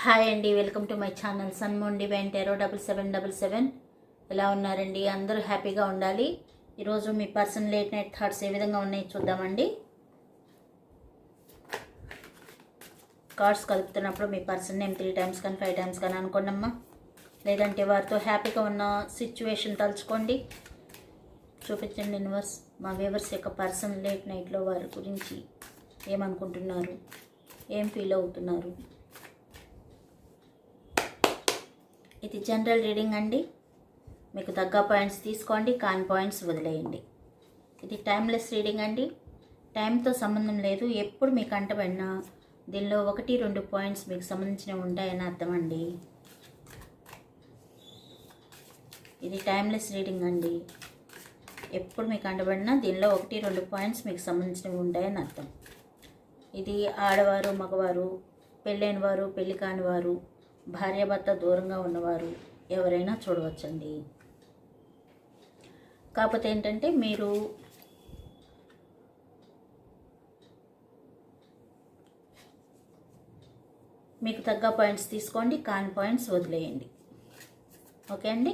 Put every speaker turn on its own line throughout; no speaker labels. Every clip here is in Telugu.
హాయ్ అండి welcome to my channel sun divine tarot double seven double seven. ఎలా ఉన్నారండి? అందరూ హ్యాపీగా ఉండాలి. ఈరోజు మీ పర్సన్ లేట్ నైట్ థాట్స్ ఏ విధంగా ఉన్నాయి చూద్దామండి. కార్డ్స్ కలుపుతున్నప్పుడు మీ పర్సన్ నేమ్ త్రీ టైమ్స్ కానీ ఫైవ్ టైమ్స్ కానీ అనుకోండమ్మా. లేదంటే వారితో హ్యాపీగా ఉన్న సిచ్యువేషన్ తలుచుకోండి. చూపించండి యూనివర్స్ మా వ్యూవర్స్ యొక్క పర్సన్ లేట్ నైట్లో వారి గురించి ఏమనుకుంటున్నారు? ఏం ఫీల్ అవుతున్నారు? ఇది జనరల్ రీడింగ్ అండి. మీకు తగ్గ పాయింట్స్ తీసుకోండి కాని పాయింట్స్ వదిలేయండి. ఇది టైమ్లెస్ రీడింగ్ అండి. టైంతో సంబంధం లేదు. ఎప్పుడు మీకు అంటబడినా దీనిలో ఒకటి రెండు పాయింట్స్ మీకు సంబంధించినవి ఉంటాయని అర్థం అండి. ఇది టైమ్లెస్ రీడింగ్ అండి. ఎప్పుడు మీకు అంటబడినా దీనిలో ఒకటి రెండు పాయింట్స్ మీకు సంబంధించినవి ఉంటాయని అర్థం. ఇది ఆడవారు మగవారు పెళ్ళైన వారు పెళ్ళి కాని వారు భార్యాభర్త దూరంగా ఉన్నవారు ఎవరైనా చూడవచ్చండి. కాకపోతే ఏంటంటే మీరు మీకు తగ్గ పాయింట్స్ తీసుకోండి కాని పాయింట్స్ వదిలేయండి. ఓకే అండి?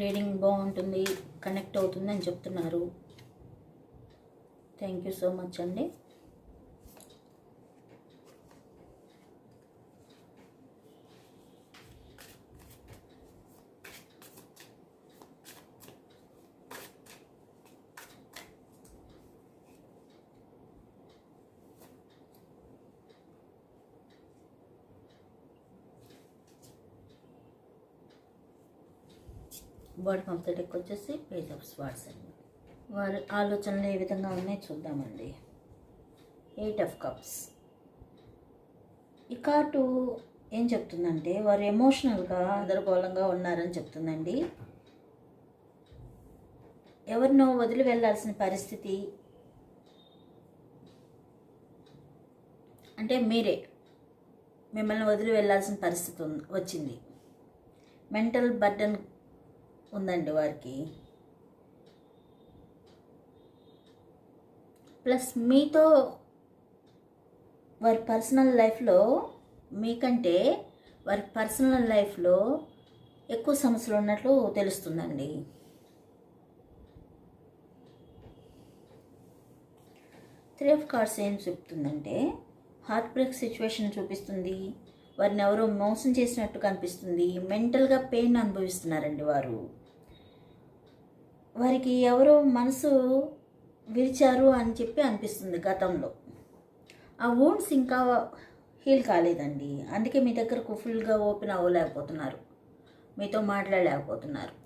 రీడింగ్ బాగుంటుంది కనెక్ట్ అవుతుంది అని చెప్తున్నారు. థ్యాంక్ యూ సో మచ్ అండి బాడీ ఆఫ్ ద డెక్ వచ్చేసి పేజ్ ఆఫ్ స్వాట్స్ అండి వారి ఆలోచనలు ఏ విధంగా ఉన్నాయి చూద్దామండి. ఎయిట్ ఆఫ్ కప్స్ ఈ కార్డు ఏం చెప్తుందంటే వారు ఎమోషనల్గా అందరగోళంగా ఉన్నారని చెప్తుందండి. ఎవరినో వదిలి వెళ్ళాల్సిన పరిస్థితి అంటే మీరే. మిమ్మల్ని వదిలి వెళ్ళాల్సిన పరిస్థితి ఉంది- వచ్చింది. మెంటల్ బర్డన్ ఉందండి వారికి. ప్లస్ మీతో వారి పర్సనల్ లైఫ్లో మీకంటే వారి పర్సనల్ లైఫ్లో ఎక్కువ సమస్యలు ఉన్నట్లు తెలుస్తుందండి. త్రీ ఆఫ్ కార్డ్స్ ఏం చెప్తుందంటే హార్ట్ బ్రేక్ సిచ్యువేషన్ చూపిస్తుంది. వారిని ఎవరో మోసం చేసినట్టు కనిపిస్తుంది. మెంటల్గా పెయిన్ అనుభవిస్తున్నారండి వారు. వారికి ఎవరో మనసు విరిచారు అని చెప్పి అనిపిస్తుంది గతంలో. ఆ వూండ్స్ ఇంకా హీల్ కాలేదండి. అందుకే మీ దగ్గరకు ఫుల్గా ఓపెన్ అవ్వలేకపోతున్నారు. మీతో మాట్లాడలేకపోతున్నారు.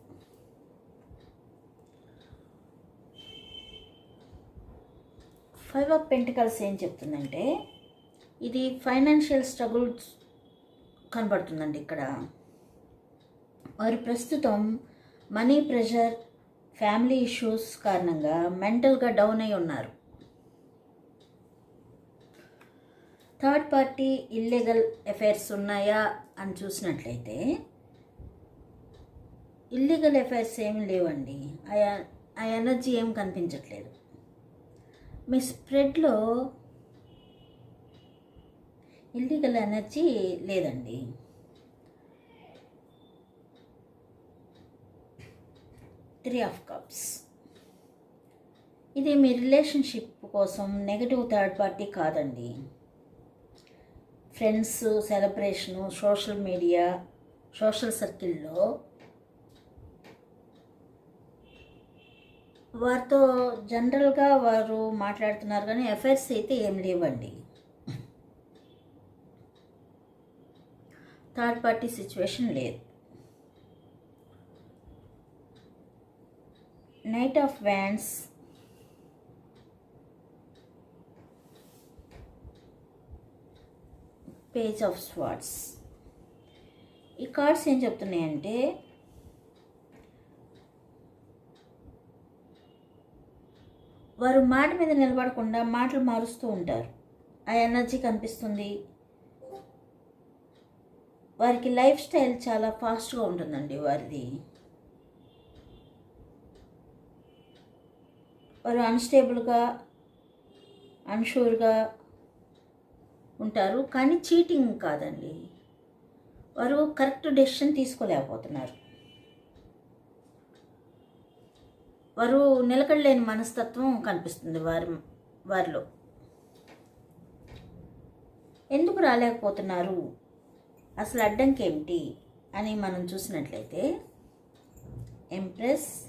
ఫైవ్ ఆఫ్ పెంటికల్స్ ఏం చెప్తుందంటే ఇది ఫైనాన్షియల్ స్ట్రగుల్స్ కనబడుతుందండి ఇక్కడ. వారు ప్రస్తుతం మనీ ప్రెషర్ ఫ్యామిలీ ఇష్యూస్ కారణంగా మెంటల్గా డౌన్ అయి ఉన్నారు. థర్డ్ పార్టీ ఇల్లీగల్ ఎఫైర్స్ ఉన్నాయా అని చూసినట్లయితే ఇల్లీగల్ ఎఫైర్స్ ఏమి లేవండి. ఆ ఆ ఎనర్జీ ఏం కనిపించట్లేదు. మీ స్ప్రెడ్లో ఇల్లీగల్ ఎనర్జీ లేదండి. త్రీ ఆఫ్ కప్స్ ఇది మీ రిలేషన్షిప్ కోసం నెగటివ్ థర్డ్ పార్టీ కాదండి. Friends celebration social media social సర్కిల్లో వారితో జనరల్గా వారు మాట్లాడుతున్నారు కానీ ఎఫైర్స్ అయితే ఏం లేవండి. థర్డ్ పార్టీ సిచ్యువేషన్ లేదు. Night of wands page of swords ఈ కార్డ్స్ ఏం చెప్తున్నాయంటే వారు మాట మీద నిలబడకుండా మాటలు మారుస్తూ ఉంటారు. ఆ ఎనర్జీ కనిపిస్తుంది. వారికి లైఫ్ స్టైల్ చాలా ఫాస్ట్గా ఉంటుందండి వారిది. వారు అన్స్టేబుల్గా అన్షూర్గా ఉంటారు. కానీ చీటింగ్ కాదండి. వారు కరెక్ట్ డెసిషన్ తీసుకోలేకపోతున్నారు. వారు నిలకడలేని మనస్తత్వం కనిపిస్తుంది వారి వారిలో. ఎందుకు రాలేకపోతున్నారు? అసలు అడ్డంకి ఏమిటి అని మనం చూసినట్లయితే ఎంప్రెస్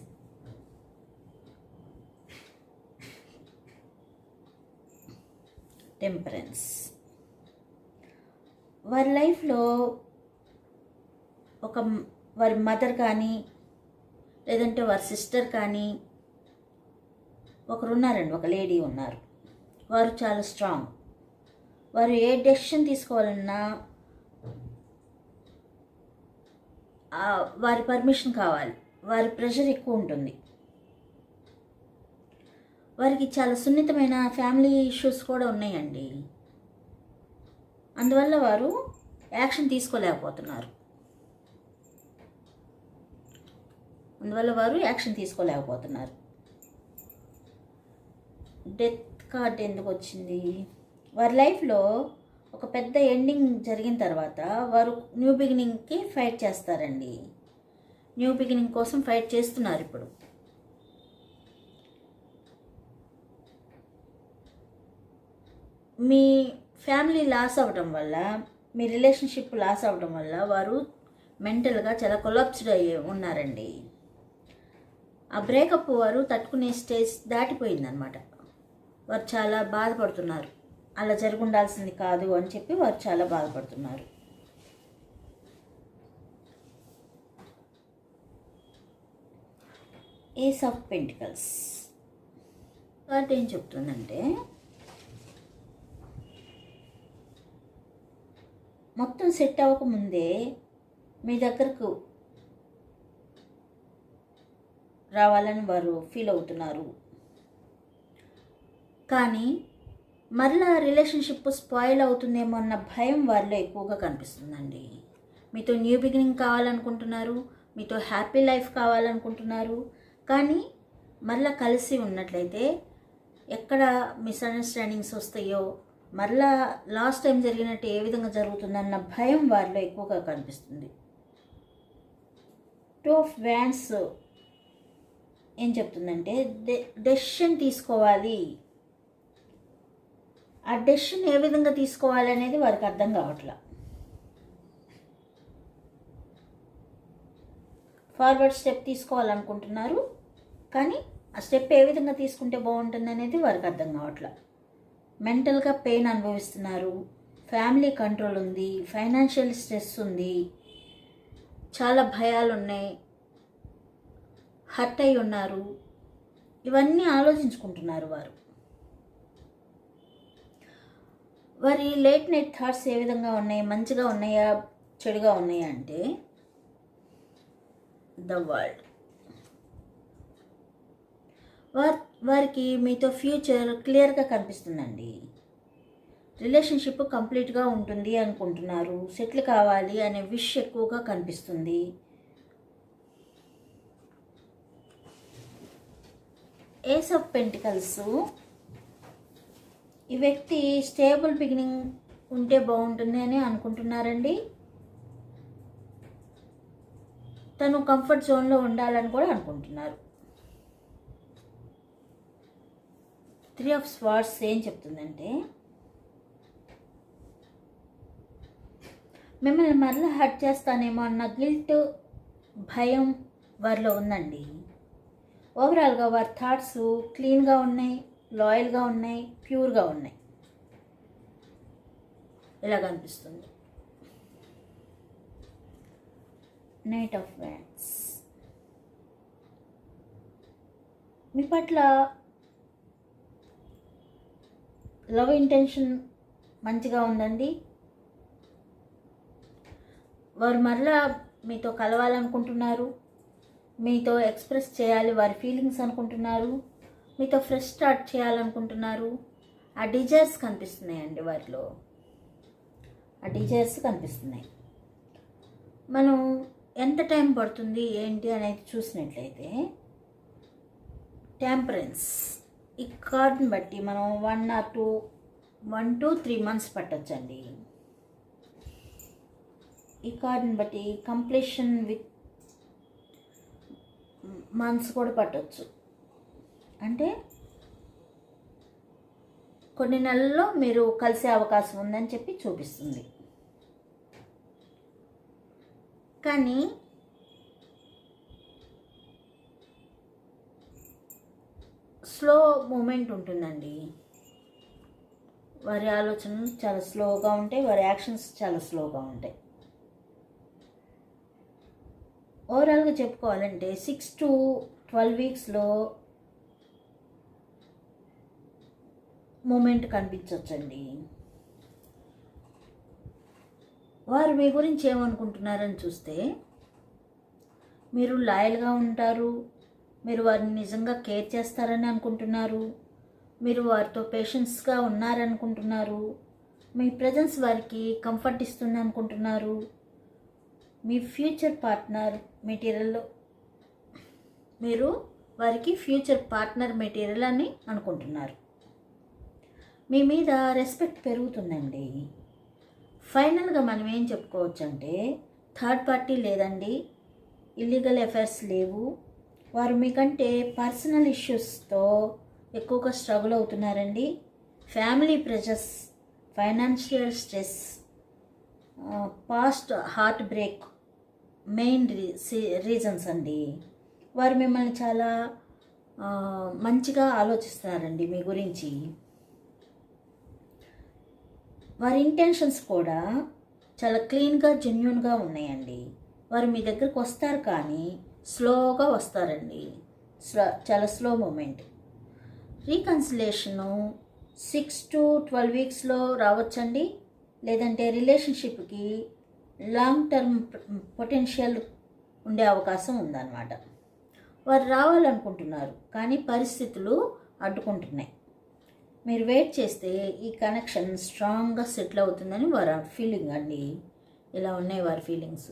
టెంపరెన్స్. వారి లైఫ్లో ఒక వారి మదర్ కానీ లేదంటే వారి సిస్టర్ కానీ ఒకరు ఉన్నారండి ఒక లేడీ ఉన్నారు. వారు చాలా స్ట్రాంగ్. వారు ఏ డెసిషన్ తీసుకోవాలన్నా వారి పర్మిషన్ కావాలి. వారి ప్రెషర్ ఎక్కువ ఉంటుంది. వారికి చాలా సున్నితమైన ఫ్యామిలీ ఇష్యూస్ కూడా ఉన్నాయండి. అందువల్ల వారు యాక్షన్ తీసుకోలేకపోతున్నారు. అందువల్ల వారు యాక్షన్ తీసుకోలేకపోతున్నారు. డెత్ కార్డ్ ఎందుకు వచ్చింది? వారి లైఫ్లో ఒక పెద్ద ఎండింగ్ జరిగిన తర్వాత వారు న్యూ బిగినింగ్కి ఫైట్ చేస్తారండి. న్యూ బిగినింగ్ కోసం ఫైట్ చేస్తున్నారు ఇప్పుడు. మీ ఫ్యామిలీ లాస్ అవ్వడం వల్ల మీ రిలేషన్షిప్ లాస్ అవ్వడం వల్ల వారు మెంటల్గా చాలా కొలాప్స్డ్ అయ్యి ఉన్నారండి. ఆ బ్రేకప్ వారు తట్టుకునే స్టేజ్ దాటిపోయిందనమాట వారు చాలా బాధపడుతున్నారు. అలా జరుగుండాల్సింది కాదు అని చెప్పి వారు చాలా బాధపడుతున్నారు. ఏస్ ఆఫ్ పెంటికల్స్. కార్డ్ ఏం చెప్తుందంటే మొత్తం సెట్ అవ్వకముందే మీ దగ్గరకు రావాలని వారు ఫీల్ అవుతున్నారు. కానీ మరలా రిలేషన్షిప్ స్పాయిల్ అవుతుందేమో అన్న భయం వారిలో ఎక్కువగా కనిపిస్తుందండి. మీతో న్యూ బిగినింగ్ కావాలనుకుంటున్నారు మీతో హ్యాపీ లైఫ్ కావాలనుకుంటున్నారు కానీ మరలా కలిసి ఉన్నట్లయితే ఎక్కడ మిస్అండర్స్టాండింగ్స్ వస్తాయో మరలా లాస్ట్ టైం జరిగినట్టు ఏ విధంగా జరుగుతుందన్న భయం వారిలో ఎక్కువగా కనిపిస్తుంది. టూ ఆఫ్ వ్యాన్స్ ఏం చెప్తుందంటే డె డెసిషన్ తీసుకోవాలి. ఆ డెసిషన్ ఏ విధంగా తీసుకోవాలి అనేది వారికి అర్థం కావట్లా. ఫార్వర్డ్ స్టెప్ తీసుకోవాలనుకుంటున్నారు కానీ ఆ స్టెప్ ఏ విధంగా తీసుకుంటే బాగుంటుంది అనేది వారికి అర్థం కావట్లేదు మెంటల్గా పెయిన్ అనుభవిస్తున్నారు. ఫ్యామిలీ కంట్రోల్ ఉంది. ఫైనాన్షియల్ స్ట్రెస్ ఉంది. చాలా భయాలు ఉన్నాయి హర్ట్ అయి ఉన్నారు. ఇవన్నీ ఆలోచించుకుంటున్నారు వారు. వారి లేట్ నైట్ థాట్స్ ఏ విధంగా ఉన్నాయి? మంచిగా ఉన్నాయా? చెడుగా ఉన్నాయా అంటే ద వరల్డ్. వార్ వారికి మీతో ఫ్యూచర్ క్లియర్గా కనిపిస్తుందండి. రిలేషన్షిప్ కంప్లీట్గా ఉంటుంది అనుకుంటున్నారు. సెటిల్ కావాలి అనే విష్ ఎక్కువగా కనిపిస్తుంది. Ace of pentacles. ఈ వ్యక్తి స్టేబుల్ బిగినింగ్ ఉంటే బాగుంటుంది అని అనుకుంటున్నారండి. తను కంఫర్ట్ జోన్లో ఉండాలని కూడా అనుకుంటున్నారు. త్రీ ఆఫ్ స్వార్డ్స్ ఏం చెప్తుందంటే మిమ్మల్ని మరలా హర్ట్ చేస్తానేమో అన్న గిల్ట్ భయం వారిలో ఉందండి. ఓవరాల్గా వారి థాట్స్ క్లీన్గా ఉన్నాయి లాయల్గా ఉన్నాయి ప్యూర్గా ఉన్నాయి. ఇలా కనిపిస్తుంది. నైట్ ఆఫ్ వ్యాన్స్ మీ పట్ల లవ్ ఇంటెన్షన్ మంచిగా ఉందండి. వారు మరలా మీతో కలవాలనుకుంటున్నారు. మీతో ఎక్స్ప్రెస్ చేయాలి వారి ఫీలింగ్స్ అనుకుంటున్నారు. మీతో ఫ్రెష్ స్టార్ట్ చేయాలనుకుంటున్నారు. ఆ డిజైర్స్ కనిపిస్తున్నాయండి వారిలో. ఆ డిజైర్స్ కనిపిస్తున్నాయి. మనం ఎంత టైం పడుతుంది ఏంటి అనేది చూసినట్లయితే టెంపరెన్స్ ఈ కార్డ్ని బట్టి మనం one or two one to three months పట్టొచ్చండి. ఈ కార్డ్ని బట్టి కంప్లీషన్ విత్ మంత్స్ కూడా పట్టవచ్చు అంటే కొన్ని నెలల్లో మీరు కలిసే అవకాశం ఉందని చెప్పి చూపిస్తుంది. కానీ స్లో మూమెంట్ ఉంటుందండి. వారి ఆలోచనలు చాలా స్లోగా ఉంటాయి వారి యాక్షన్స్ చాలా స్లోగా ఉంటాయి. ఓవరాల్గా చెప్పుకోవాలంటే సిక్స్ టు ట్వెల్వ్ వీక్స్లో మూమెంట్ కనిపించవచ్చండి వారు మీ గురించి ఏమనుకుంటున్నారని చూస్తే మీరు లాయల్గా ఉంటారు మీరు వారిని నిజంగా కేర్ చేస్తారని అనుకుంటున్నారు. మీరు వారితో పేషెన్స్గా ఉన్నారనుకుంటున్నారు. మీ ప్రజెన్స్ వారికి కంఫర్ట్ ఇస్తుంది అనుకుంటున్నారు. మీ ఫ్యూచర్ పార్ట్నర్ మెటీరియల్లో మీరు వారికి ఫ్యూచర్ పార్ట్నర్ మెటీరియల్ అని అనుకుంటున్నారు. మీ మీద రెస్పెక్ట్ పెరుగుతుందండి. ఫైనల్గా మనం ఏం చెప్పుకోవచ్చు అంటే థర్డ్ పార్టీ లేదండి. ఇల్లీగల్ ఎఫైర్స్ లేవు. వారు మీకంటే పర్సనల్ ఇష్యూస్తో ఎక్కువగా struggle అవుతున్నారండి. Family pressures financial stress past heart break main reasons అండి. వారు మిమ్మల్ని చాలా మంచిగా ఆలోచిస్తున్నారండి మీ గురించి. వారి ఇంటెన్షన్స్ కూడా చాలా క్లీన్గా జెన్యున్గా ఉన్నాయండి. వారు మీ దగ్గరకు వస్తారు కానీ స్లోగా వస్తారండి. స్లో చాలా slow moment. Reconciliation six to twelve వీక్స్లో రావచ్చండి? లేదంటే రిలేషన్షిప్కి లాంగ్ టర్మ్ పొటెన్షియల్ ఉండే అవకాశం ఉందన్నమాట. వారు రావాలనుకుంటున్నారు కానీ పరిస్థితులు అడ్డుకుంటున్నాయి. మీరు వెయిట్ చేస్తే ఈ కనెక్షన్ స్ట్రాంగ్గా సెటిల్ అవుతుందని వారి ఫీలింగ్ అండి. ఇలా ఉన్నాయి వారి ఫీలింగ్స్.